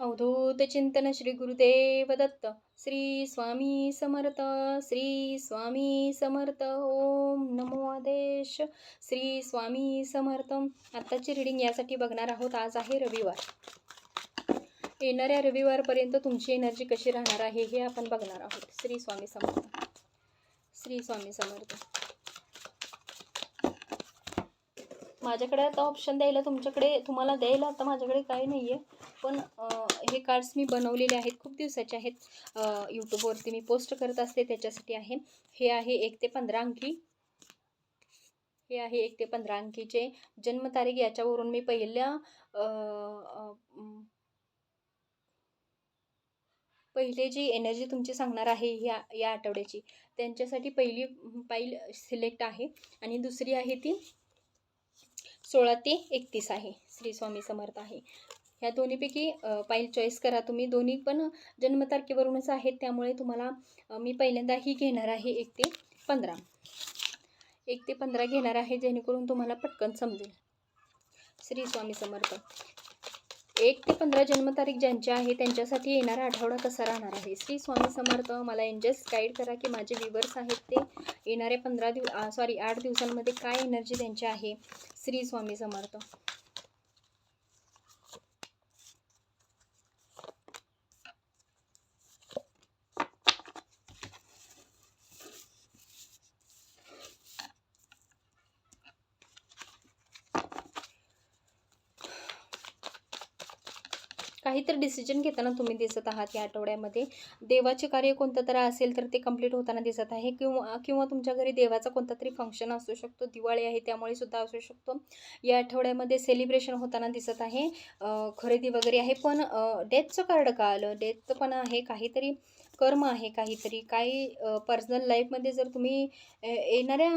अवधूत चिंतन श्री गुरुदेव दत्त श्री स्वामी समर्थ श्री स्वामी समर्थ ओम नमो आदेश श्री स्वामी समर्थ. आत्ताची रिडिंग यासाठी बघणार आहोत आज आहे रविवार. येणाऱ्या रविवारपर्यंत तुमची एनर्जी कशी राहणार आहे हे आपण बघणार आहोत. श्री स्वामी समर्थ. श्री स्वामी समर्थ. माझ्याकडे आता ऑप्शन द्यायला तुमच्याकडे तुम्हाला द्यायला आता माझ्याकडे काही नाही आहे पण हे कार्ड्स मी बनवलेले आहेत खूप दिवसाचे आहेत. यूट्यूबवरती मी पोस्ट करत असते त्याच्यासाठी आहे. हे आहे एक ते पंधरा अंकी. हे आहे एक ते पंधरा अंकीचे. जन्मतारीख याच्यावरून मी पहिल्या पहिले जी एनर्जी तुमची सांगणार आहे ह्या या आठवड्याची त्यांच्यासाठी पहिली पाईल सिलेक्ट आहे. आणि दुसरी आहे ती सोळा ते एकतीस आहे. श्री स्वामी समर्थ आहे. ह्या दोन्हीपैकी पाईल चॉईस करा. तुम्ही दोन्ही पण जन्मतारखेवरूनच आहेत त्यामुळे तुम्हाला मी पहिल्यांदा ही घेणार आहे एक ते पंधरा. एक ते पंधरा घेणार आहे जेणेकरून तुम्हाला पटकन समजेल. श्री स्वामी समर्थ. एक ते पंधरा जन्मतारीख ज्यांची आहे त्यांच्यासाठी येणारा आठवडा कसा राहणार आहे. श्री स्वामी समर्थ मला एंजल्स गाईड करा की माझे व्ह्युअर्स आहेत ते येणाऱ्या पंधरा दिव सॉरी आठ दिवसांमध्ये काय एनर्जी त्यांची आहे. श्री स्वामी समर्थ. काहीतरी डिसिजन घेताना तुम्ही दिसत आहात या आठवड्यामध्ये. देवाचे कार्य कोणतं तरी असेल तर ते कंप्लीट होताना दिसत आहे. किंवा किंवा तुमच्या घरी देवाचा कोणता तरी फंक्शन असू शकतो. दिवाळी आहे त्यामुळे सुद्धा असू शकतो. या आठवड्यामध्ये सेलिब्रेशन होताना दिसत आहे. खरेदी वगैरे आहे. पण डेथचं कार्ड का आलं? डेथचं पण आहे. काहीतरी कर्म आहे काहीतरी. काही पर्सनल लाईफमध्ये जर तुम्ही येणाऱ्या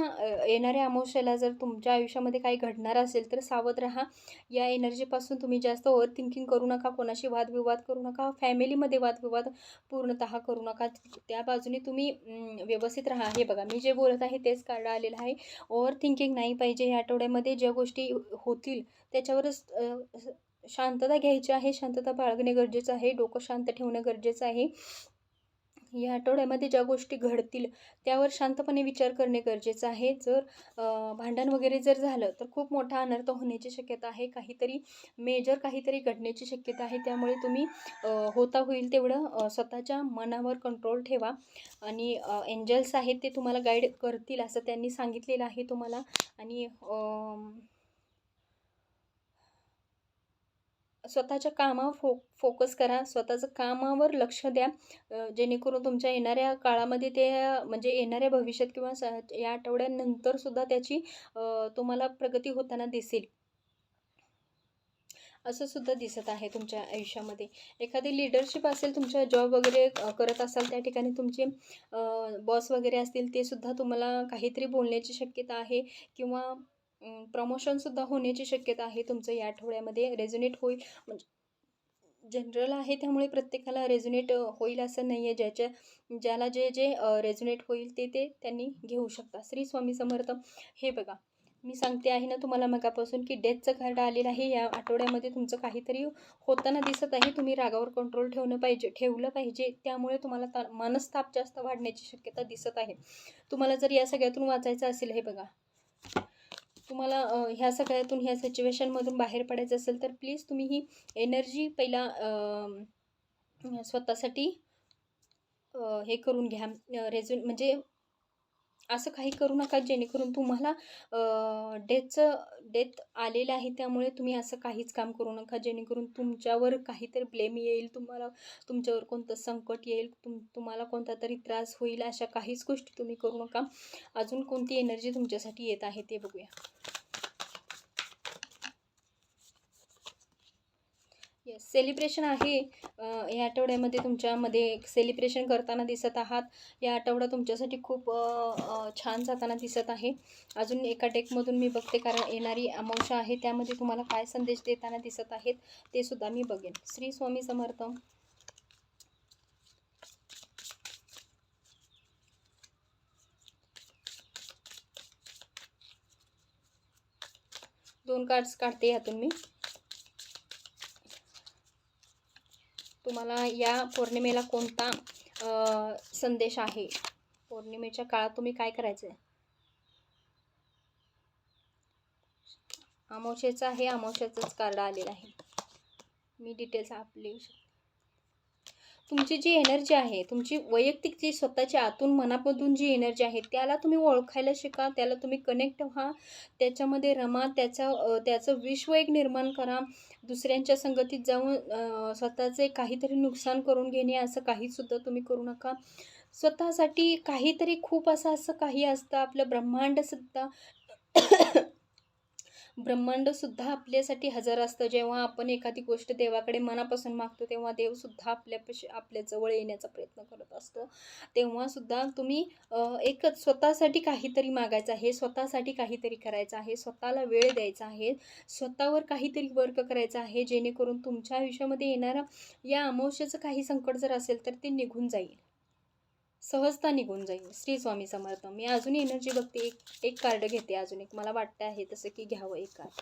येणाऱ्या अमावस्याला जर तुमच्या आयुष्यामध्ये काही घडणार असेल तर सावध राहा. या एनर्जीपासून तुम्ही जास्त ओव्हर थिंकिंग करू नका. कोणाशी वादविवाद करू नका. फॅमिलीमध्ये वादविवाद पूर्णतः करू नका. त्या बाजूने तुम्ही व्यवस्थित राहा. हे बघा मी जे बोलत आहे तेच कार्ड आलेलं आहे. ओव्हर थिंकिंग नाही पाहिजे. या आठवड्यामध्ये ज्या गोष्टी होतील त्याच्यावरच शांतता घ्यायची आहे. शांतता बाळगणे गरजेचं आहे. डोकं शांत ठेवणं गरजेचं आहे. या आठवड्यामध्ये ज्या गोष्टी घडतील त्यावर शांतपणे विचार करणे गरजेचं आहे. जर भांडण वगैरे जर झालं तर खूप मोठा अनर्थ होण्याची शक्यता आहे. काहीतरी मेजर काहीतरी घडण्याची शक्यता आहे. त्यामुळे तुम्ही होता होईल तेवढं स्वतःच्या मनावर कंट्रोल ठेवा. आणि एंजल्स आहेत ते तुम्हाला गाईड करतील असं त्यांनी सांगितलेलं आहे तुम्हाला. आणि स्वतःच्या कामावर फो फोकस करा. स्वतःचं कामावर लक्ष द्या. जेणेकरून तुमच्या येणाऱ्या काळामध्ये ते म्हणजे येणाऱ्या भविष्यात किंवा स या आठवड्यानंतरसुद्धा त्याची तुम्हाला प्रगती होताना दिसेल. असं सुद्धा दिसत आहे तुमच्या आयुष्यामध्ये. एखादी लिडरशिप असेल तुमच्या जॉब वगैरे करत असाल त्या ठिकाणी तुमचे बॉस वगैरे असतील ते सुद्धा तुम्हाला काहीतरी बोलण्याची शक्यता आहे. किंवा प्रमोशनसुद्धा होण्याची शक्यता आहे. तुमचं या आठवड्यामध्ये रेझोनेट होईल. म्हणजे जनरल आहे त्यामुळे प्रत्येकाला रेझोनेट होईल असं नाही आहे ज्याच्या ज्याला जे जे रेझोनेट होईल ते ते त्यांनी घेऊ शकता. श्री स्वामी समर्थ. हे बघा मी सांगते आहे ना तुम्हाला मगापासून की डेथचं कार्ड आलेलं आहे. या आठवड्यामध्ये तुमचं काहीतरी होताना दिसत आहे. तुम्ही रागावर कंट्रोल ठेवणं पाहिजे ठेवलं पाहिजे. त्यामुळे तुम्हाला ता मनस्ताप जास्त वाढण्याची शक्यता दिसत आहे. तुम्हाला जर या सगळ्यातून वाचायचं असेल हे बघा. तुम्हाला ह्या सगळ्यातून ह्या सिच्युएशनमधून बाहेर पडायचं असेल तर प्लीज तुम्ही ही एनर्जी पहिला स्वतःसाठी हे करून घ्या. रेझ्यू म्हणजे असं काही करू नका जेणेकरून तुम्हाला डेथचं डेथ आलेलं आहे त्यामुळे तुम्ही असं काहीच काम करू नका. जेणेकरून तुमच्यावर काहीतरी ब्लेम येईल तुम्हाला तुमच्यावर कोणतं संकट येईल तुम तुम्हाला कोणता तरी त्रास होईल अशा काहीच गोष्टी तुम्ही करू नका. अजून कोणती एनर्जी तुमच्यासाठी येत आहे ते बघूया. येस सेलिब्रेशन आहे. या आठवड्यामध्ये तुमच्यामध्ये सेलिब्रेशन करताना दिसत आहात. या आठवडा तुमच्यासाठी खूप छान जाताना दिसत आहे. अजून एका डेकमधून मी बघते कारण येणारी अमावशा आहे. त्यामध्ये तुम्हाला काय संदेश देताना दिसत आहेत ते सुद्धा मी बघेन. श्री स्वामी समर्थ. दोन कार्ड्स काढते यातून मी. तुम्हाला या पौर्णिमेला कोणता संदेश आहे? पौर्णिमेच्या काळात तुम्ही काय करायचं आहे अमावशेचा आहे अमावशेचंच कार्ड आलेलं आहे. मी डिटेल्स आपली तुमची जी एनर्जी आहे तुमची वैयक्तिक जी स्वतःच्या आतून मनामधून जी एनर्जी आहे त्याला तुम्ही ओळखायला शिका त्याला तुम्ही कनेक्ट व्हा. त्याच्यामध्ये रमा त्याचा त्याचं विश्व एक निर्माण करा. दुसऱ्यांच्या संगतीत जाऊन स्वतःचे काहीतरी नुकसान करून घेणे असं काहीसुद्धा तुम्ही करू नका. स्वतःसाठी काहीतरी खूप असं असं काही असतं. आपलं ब्रह्मांडसुद्धा ब्रह्मांडसुद्धा आपल्यासाठी हजर असतं. जेव्हा आपण एखादी गोष्ट देवाकडे मनापासून मागतो तेव्हा देवसुद्धा आपल्यापाशी आपल्याजवळ येण्याचा प्रयत्न करत असतो. तेव्हासुद्धा तुम्ही एकच स्वतःसाठी काहीतरी मागायचं आहे स्वतःसाठी काहीतरी करायचं आहे स्वतःला वेळ द्यायचा आहे स्वतःवर काहीतरी वर्क करायचं आहे जेणेकरून तुमच्या आयुष्यामध्ये येणारा या अमावश्याचं काही संकट जर असेल तर ते निघून जाईल. सहजता निघून जाईल. श्री स्वामी समर्थ. मी अजूनही एनर्जी बघते. एक एक कार्ड घेते अजून एक. मला वाटतं आहे तसं की घ्यावं एक कार्ड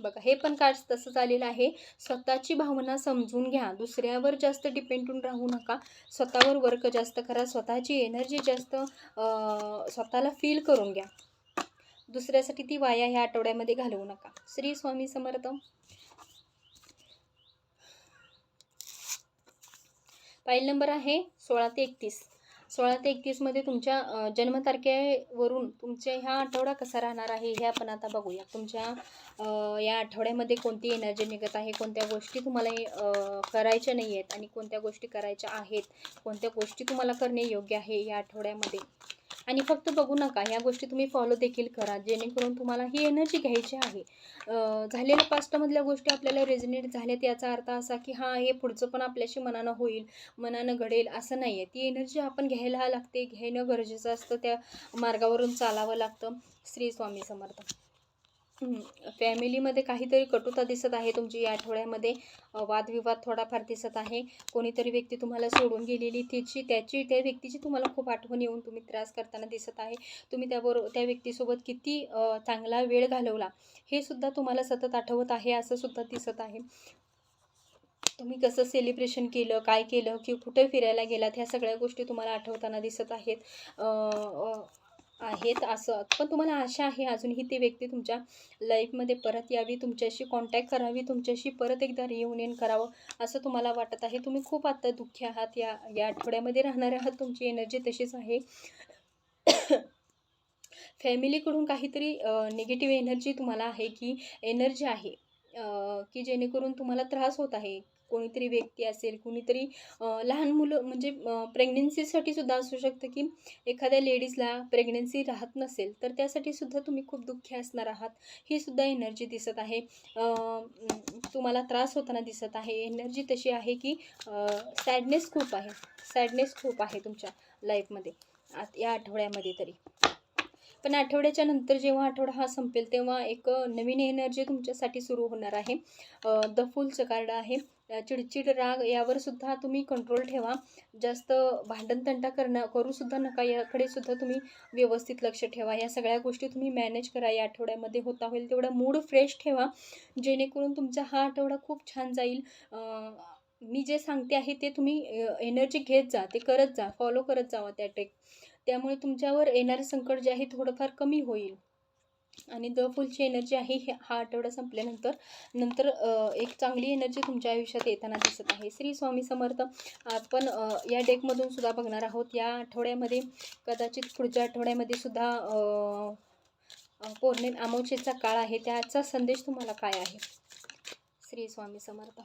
बघा हे पण कार्ड तसंच आलेलं आहे. स्वतःची भावना समजून घ्या. दुसऱ्यावर जास्त डिपेंडून राहू नका. स्वतःवर वर्क जास्त करा. स्वतःची एनर्जी जास्त स्वतःला फील करून घ्या. दुसऱ्यासाठी ती वाया ह्या आठवड्यामध्ये घालवू नका. श्री स्वामी समर्थ. फाईल नंबर आहे सोळा ते एकतीस. सोळा ते एकतीसमध्ये तुमच्या जन्मतारखेवरून तुमच्या ह्या आठवडा कसा राहणार आहे हे आपण आता बघूया. तुमच्या या आठवड्यामध्ये कोणती एनर्जी निघत आहे कोणत्या गोष्टी तुम्हाला करायच्या नाही आहेत आणि कोणत्या गोष्टी करायच्या आहेत कोणत्या गोष्टी तुम्हाला करणे योग्य आहे या आठवड्यामध्ये? आणि फक्त बघू नका ह्या गोष्टी तुम्ही फॉलो देखील करा जेणेकरून तुम्हाला ही एनर्जी घ्यायची आहे. झालेल्या पास्टमधल्या गोष्टी आपल्याला रेझिनेट झाल्यात याचा अर्थ असा की हां हे पुढचं पण आपल्याशी मनानं होईल मनानं घडेल असं नाही आहे ती एनर्जी आपण घ्यायला लागते घेणं गरजेचं असतं त्या मार्गावरून चालावं लागतं. श्री स्वामी समर्थ. फॅमिलीमध्ये काहीतरी कटुता दिसत आहे. तुमची या आठवड्यामध्ये वादविवाद थोडाफार दिसत आहे. कोणीतरी व्यक्ती तुम्हाला सोडून गेलेली तिची त्याची त्या व्यक्तीची तुम्हाला खूप आठवण येऊन तुम्ही त्रास करताना दिसत आहे. तुम्ही त्याबरोबर त्या व्यक्तीसोबत किती चांगला वेळ घालवला हे सुद्धा तुम्हाला सतत आठवत आहे असं सुद्धा दिसत आहे. तुम्ही कसं सेलिब्रेशन केलं काय केलं की कुठे फिरायला गेलात ह्या सगळ्या गोष्टी तुम्हाला आठवताना दिसत आहेत. आहेत असं. पण तुम्हाला आशा आहे अजूनही ती व्यक्ती तुमच्या लाईफमध्ये परत यावी तुमच्याशी कॉन्टॅक्ट करावी तुमच्याशी परत एकदा रियुनियन करावं असं तुम्हाला वाटत आहे. तुम्ही खूप आता दुःखी आहात. या या आठवड्यामध्ये राहणार आहात. तुमची एनर्जी तशीच आहे. फॅमिलीकडून काहीतरी निगेटिव्ह एनर्जी तुम्हाला आहे की एनर्जी आहे की जेणेकरून तुम्हाला त्रास होत आहे. कोणीतरी व्यक्ती असेल कुणीतरी लहान मुलं म्हणजे प्रेग्नेन्सीसाठी सुद्धा असू शकतं की एखाद्या लेडीजला प्रेग्नेन्सी राहत नसेल तर त्यासाठी सुद्धा तुम्ही खूप दुःखी असणार आहात. ही सुद्धा एनर्जी दिसत आहे. तुम्हाला त्रास होताना दिसत आहे. एनर्जी तशी आहे की सॅडनेस खूप आहे. सॅडनेस खूप आहे तुमच्या लाईफमध्ये आत या आठवड्यामध्ये तरी. पण आठवड्याच्या नंतर जेव्हा आठवडा हा संपेल तेव्हा एक नवीन एनर्जी तुमच्यासाठी सुरू होणार आहे. द फुलचं कार्ड आहे. चिडचिड राग यावर सुद्धा तुम्ही कंट्रोल ठेवा. जास्त भांडणतंटा करणं करूसुद्धा नका. याकडे सुद्धा तुम्ही व्यवस्थित लक्ष ठेवा. या सगळ्या गोष्टी तुम्ही मॅनेज करा. या आठवड्यामध्ये होता होईल तेवढा मूड फ्रेश ठेवा. जेणेकरून तुमचा हा आठवडा खूप छान जाईल. मी जे सांगते आहे ते तुम्ही एनर्जी घेत जा. ते करत जा. फॉलो करत जावा त्या ट्रेक त्यामुळे तुमच्यावर येणारं संकट जे आहे थोडंफार कमी होईल. आणि द फुलची एनर्जी आहे हे हा आठवडा संपल्यानंतर नंतर एक चांगली एनर्जी तुमच्या आयुष्यात येताना दिसत आहे. श्री स्वामी समर्थ आपण या डेकमधून सुद्धा बघणार आहोत. या आठवड्यामध्ये कदाचित पुढच्या आठवड्यामध्ये सुद्धा पौर्णिम अमावशेचा काळ आहे. त्याचा संदेश तुम्हाला काय आहे? श्री स्वामी समर्थ.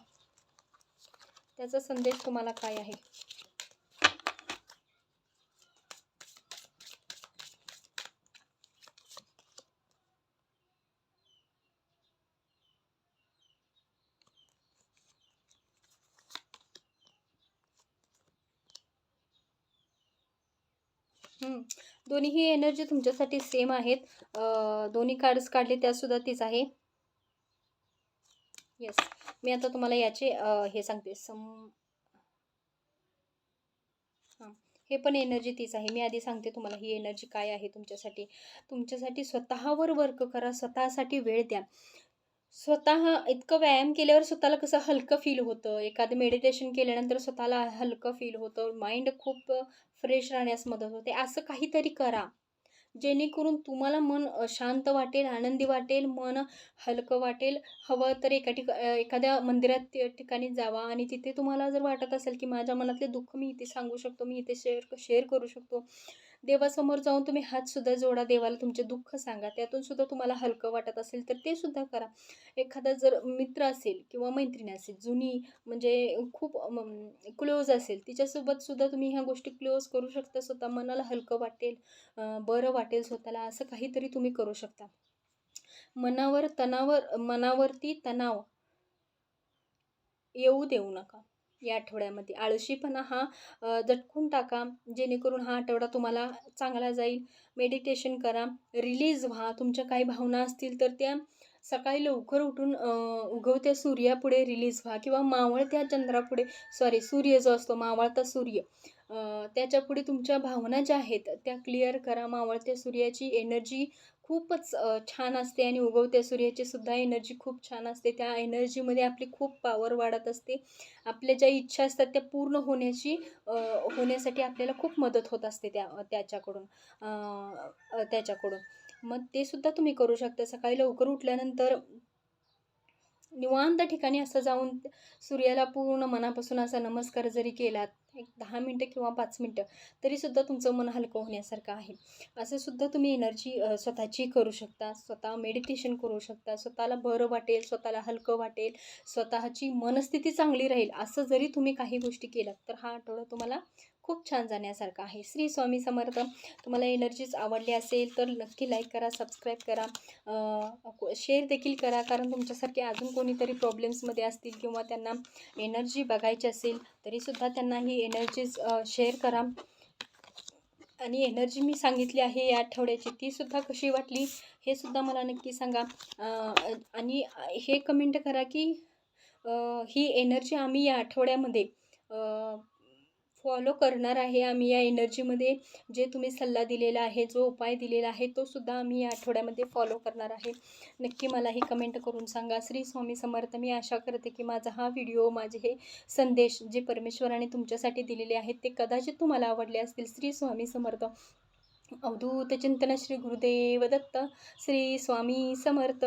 त्याचा संदेश तुम्हाला काय आहे? दोन्हीही एनर्जी तुमच्यासाठी सेम आहेत. दोन्ही कार्ड्स काढले त्यासुद्धा तीच आहे. येस मी आता तुम्हाला याचे हे सांगते. सम हां. हे पण एनर्जी तीच आहे. मी आधी सांगते तुम्हाला ही एनर्जी काय आहे तुमच्यासाठी. तुमच्यासाठी स्वतःवर वर्क करा. स्वतःसाठी वेळ द्या. स्वतः इतकं व्यायाम केल्यावर स्वतःला कसं हलकं फील होतं? एखादं मेडिटेशन केल्यानंतर स्वतःला हलकं फील होतं. माइंड खूप फ्रेश राहण्यास मदत होते. असं काहीतरी करा. जेणेकरून तुम्हाला मन शांत वाटेल आनंदी वाटेल मन हलकं वाटेल. हवं तर एका ठिका एखाद्या मंदिरात ठिकाणी जावा आणि तिथे तुम्हाला जर वाटत असेल की माझ्या मनातले दुःख मी इथे सांगू शकतो मी इथे शेअर शेअर करू शकतो. देवासमोर जाऊन तुम्ही हातसुद्धा जोडा देवाला तुमचे दुःख सांगा. त्यातून सुद्धा तुम्हाला हलकं वाटत असेल तर ते सुद्धा करा. एखादा जर मित्र असेल किंवा मैत्रिणी असेल जुनी म्हणजे खूप क्लोज असेल तिच्यासोबत सुद्धा तुम्ही ह्या गोष्टी क्लोज करू शकता. स्वतः मनाला हलकं वाटेल बरं वाटेल स्वतःला. असं काहीतरी तुम्ही करू शकता. मनावर तणावर मनावरती तणाव येऊ देऊ नका. या आठवड्यामध्ये. आळशीपणा हा झटकून टाका. जेणेकरून हा आठवडा तुम्हाला चांगला जाईल. मेडिटेशन करा. रिलीज व्हा. तुमच्या काही भावना असतील तर त्या सकाळी लवकर उठून उगवत्या सूर्यापुढे रिलीज व्हा किंवा मावळत्या चंद्रापुढे सॉरी सूर्य जो असतो मावळता सूर्य त्याच्यापुढे तुमच्या भावना ज्या आहेत त्या क्लिअर करा. मावळत्या सूर्याची एनर्जी खूपच छान असते आणि उगवत्या सूर्याची सुद्धा एनर्जी खूप छान असते. त्या एनर्जीमध्ये आपली खूप पॉवर वाढत असते. आपल्या ज्या इच्छा असतात त्या पूर्ण होण्याची होण्यासाठी आपल्याला खूप मदत होत असते त्या त्याच्याकडून त्याच्याकडून. मग ते सुद्धा तुम्ही करू शकता. सकाळी लवकर उठल्यानंतर निवांत ठिकाणी असं जाऊन सूर्याला पूर्ण मनापासून असा नमस्कार जरी केलात एक दहा मिनटं किंवा पाच मिनटं तरीसुद्धा तुमचं मन हलकं होण्यासारखं आहे. असं सुद्धा तुम्ही एनर्जी स्वतःची करू शकता. स्वतः मेडिटेशन करू शकता. स्वतःला बरं वाटेल स्वतःला हलकं वाटेल स्वतःची मनस्थिती चांगली राहील असं जरी तुम्ही काही गोष्टी केल्यात तर हा आठवडा तुम्हाला खूप छान जाण्यासारखं आहे. श्री स्वामी समर्थ. तुम्हाला एनर्जीज आवडली असेल तर नक्की लाईक करा सबस्क्राईब करा. शेअर देखील करा. कारण तुमच्यासारखे अजून कोणीतरी प्रॉब्लेम्समध्ये असतील किंवा त्यांना एनर्जी बघायची असेल तरीसुद्धा त्यांना ही एनर्जीज शेअर करा. आणि एनर्जी मी सांगितली आहे या आठवड्याची तीसुद्धा कशी वाटली हे सुद्धा मला नक्की सांगा. आणि हे कमेंट करा की आ, ही एनर्जी आम्ही या आठवड्यामध्ये फॉलो करणार आहे आम्ही या एनर्जीमध्ये जे तुम्ही सल्ला दिलेला आहे जो उपाय दिलेला आहे तो सुद्धा आम्ही या आठवड्यामध्ये फॉलो करणार आहे. नक्की मला ही कमेंट करून सांगा. श्री स्वामी समर्थ मी आशा करते की माझा हा व्हिडिओ माझे हे संदेश जे परमेश्वराने तुमच्यासाठी दिलेले आहेत ते कदाचित तुम्हाला आवडले असतील. श्री स्वामी समर्थ. अवधूत चिंतन श्री गुरुदेव दत्त. श्री स्वामी समर्थ.